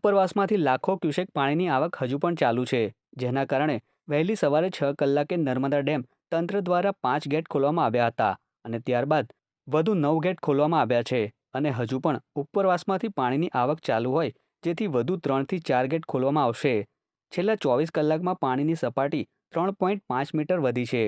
ઉપરવાસમાંથી લાખો ક્યુસેક પાણીની આવક હજુ પણ ચાલુ છે, જેના કારણે વહેલી સવારે છ કલાકે નર્મદા ડેમ તંત્ર દ્વારા પાંચ ગેટ ખોલવામાં આવ્યા હતા અને ત્યારબાદ વધુ નવ ગેટ ખોલવામાં આવ્યા છે અને હજુ પણ ઉપરવાસમાંથી પાણીની આવક ચાલુ હોય, જેથી વધુ ત્રણથી ચાર ગેટ ખોલવામાં આવશે. છેલ્લા ચોવીસ કલાકમાં પાણીની સપાટી ત્રણ પોઈન્ટ પાંચ મીટર વધી છે.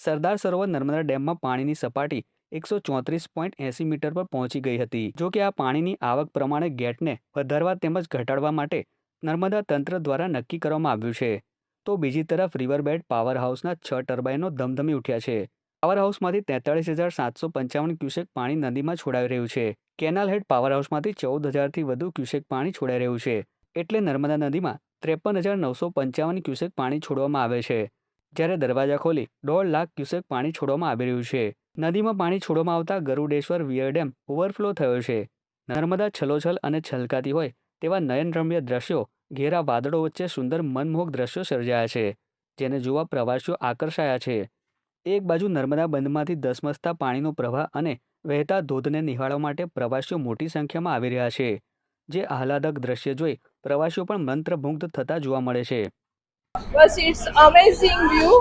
સરદાર સરોવર નર્મદા ડેમમાં પાણીની સપાટી એકસો ચોત્રીસ પોઈન્ટ એંસી મીટર પર પહોંચી ગઈ હતી. જો કે આ પાણીની આવક પ્રમાણે ગેટને વધારવા તેમજ ઘટાડવા માટે નર્મદા તંત્ર દ્વારા નક્કી કરવામાં આવ્યું છે. તો બીજી તરફ રિવરબેડ પાવર હાઉસના છ ટર્બાઇનો ધમધમી ઉઠ્યા છે. પાવર હાઉસમાંથી તેતાળીસ હજાર સાતસો પંચાવન ક્યુસેક પાણી નદીમાં છોડાઈ રહ્યું છે. કેનાલ હેડ પાવર હાઉસમાંથી ચૌદ હજારથી વધુ ક્યુસેક પાણી છોડાઈ રહ્યું છે. એટલે નર્મદા નદીમાં ત્રેપન હજાર નવસો પંચાવન ક્યુસેક પાણી છોડવામાં આવે છે. જ્યારે દરવાજા ખોલી દોઢ લાખ ક્યુસેક પાણી છોડવામાં આવી રહ્યું છે. નદીમાં પાણી છોડવામાં આવતા ગરુડેશ્વર વિયર ડેમ ઓવરફ્લો થયો છે. નર્મદા છલોછલ અને છલકાતી હોય તેવા નયનરમ્ય દ્રશ્યો ઘેરા વાદળો વચ્ચે સુંદર મનમોહક દ્રશ્યો સર્જાયા છે, જેને જોવા પ્રવાસીઓ આકર્ષાયા છે. એક બાજુ નર્મદા બંધમાંથી ધસમસતા પાણીનો પ્રવાહ અને વહેતા ધોધને નિહાળવા માટે પ્રવાસીઓ મોટી સંખ્યામાં આવી રહ્યા છે, જે આહલાદક દ્રશ્ય જોઈ પ્રવાસીઓ પણ મંત્રમુગ્ધ થતા જોવા મળે છે. બસ ઇટ્સ અમેઝિંગ વ્યૂ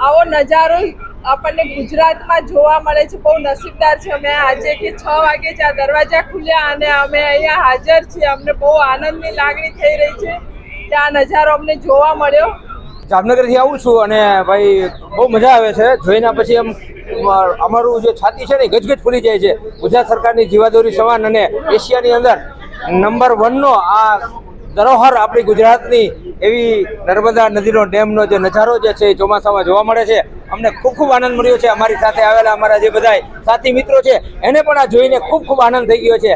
આવો નજારો આપણને ગુજરાતમાં જોવા મળે છે, બહુ નસીબદાર છે. અમે આજે કે છ વાગે જ આ દરવાજા ખુલ્યા અને અમે અહીંયા હાજર છીએ. અમને બહુ આનંદની લાગણી થઈ રહી છે. કે આ નજારો અમને જોવા મળ્યો. જામનગરથી આવું છું અને ભાઈ, બહુ મજા આવે છે. જોઈને પછી એમ અમારું જે છાતી છે ને ગજગજ ફૂલી જાય છે. ગુજરાત સરકારની જીવાદોરી સમાન અને એશિયાની અંદર નંબર વનનો આ ધરોહર આપણી ગુજરાતની એવી નર્મદા નદીનો ડેમનો જે નજારો જે છે ચોમાસામાં જોવા મળે છે. અમને ખૂબ ખૂબ આનંદ મળ્યો છે. અમારી સાથે આવેલા અમારા જે બધા સાથી મિત્રો છે, એને પણ આ જોઈને ખૂબ ખૂબ આનંદ થઈ ગયો છે.